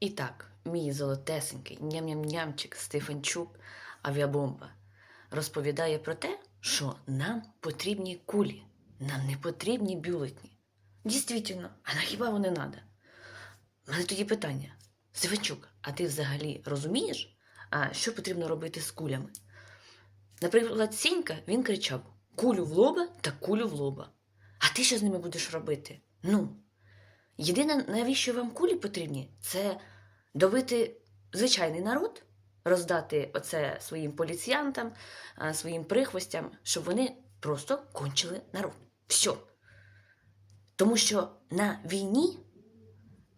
І так, мій золотесенький ням-ням-нямчик Стефанчук авіабомба розповідає про те, що нам потрібні кулі, нам не потрібні бюлетні. Дійсно, а на хіба вони надо? У мене тоді питання. Стефанчук, а ти взагалі розумієш, а що потрібно робити з кулями? Наприклад, Сінька він кричав: кулю в лоба та кулю в лоба. А ти що з ними будеш робити? Ну, єдине, навіщо вам кулі потрібні, це добити звичайний народ, роздати оце своїм поліціянтам, своїм прихвостям, щоб вони просто кончили народ. Все. Тому що на війні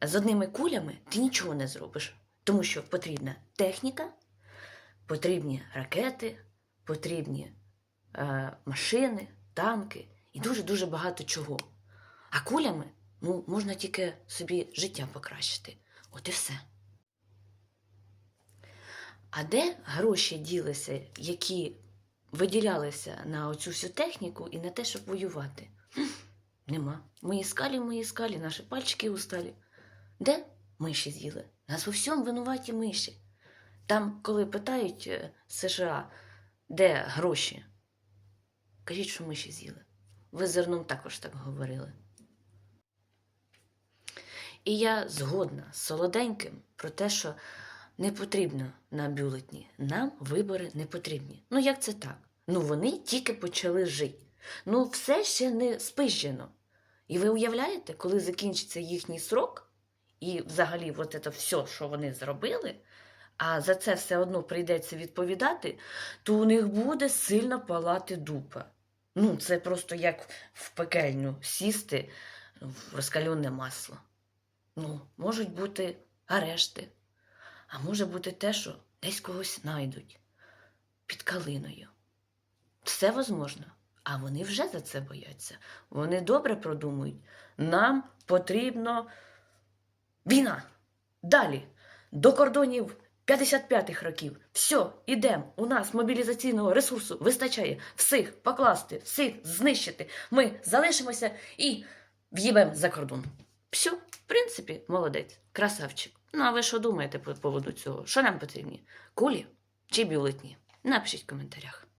з одними кулями ти нічого не зробиш. Тому що потрібна техніка, потрібні ракети, потрібні е, машини, танки і дуже-дуже багато чого. А кулями ну, можна тільки собі життя покращити. От і все. А де гроші ділися, які виділялися на оцю всю техніку і на те, щоб воювати? Нема. Мої скалі, мої скалі, наші пальчики усталі. Де миші з'їли? Нас у всьому винуваті миші. Там, коли питають е, США, де гроші, кажіть, що миші з'їли. Ви зерном також так говорили. І я згодна з солоденьким про те, що не потрібно на бюлетні. Нам вибори не потрібні. Ну як це так? Ну вони тільки почали жити. Ну, все ще не спизжено. І ви уявляєте, коли закінчиться їхній срок, і взагалі, от це все, що вони зробили, а за це все одно прийдеться відповідати, то у них буде сильно палати дупа. Ну, це просто як в пекельню сісти в розкалене масло. Ну, можуть бути арешти, а може бути те, що десь когось знайдуть під калиною. Все возможно. А вони вже за це бояться. Вони добре продумують. Нам потрібно війна. Далі, до кордонів 55-х років. Все, ідемо. У нас мобілізаційного ресурсу вистачає всіх покласти, всіх знищити. Ми залишимося і в'їбемо за кордон. Все, принципі, молодець, красавчик. Ну, а ви що думаєте по поводу цього? Що нам потрібні? Кулі чи бюлетні? Напишіть в коментарях.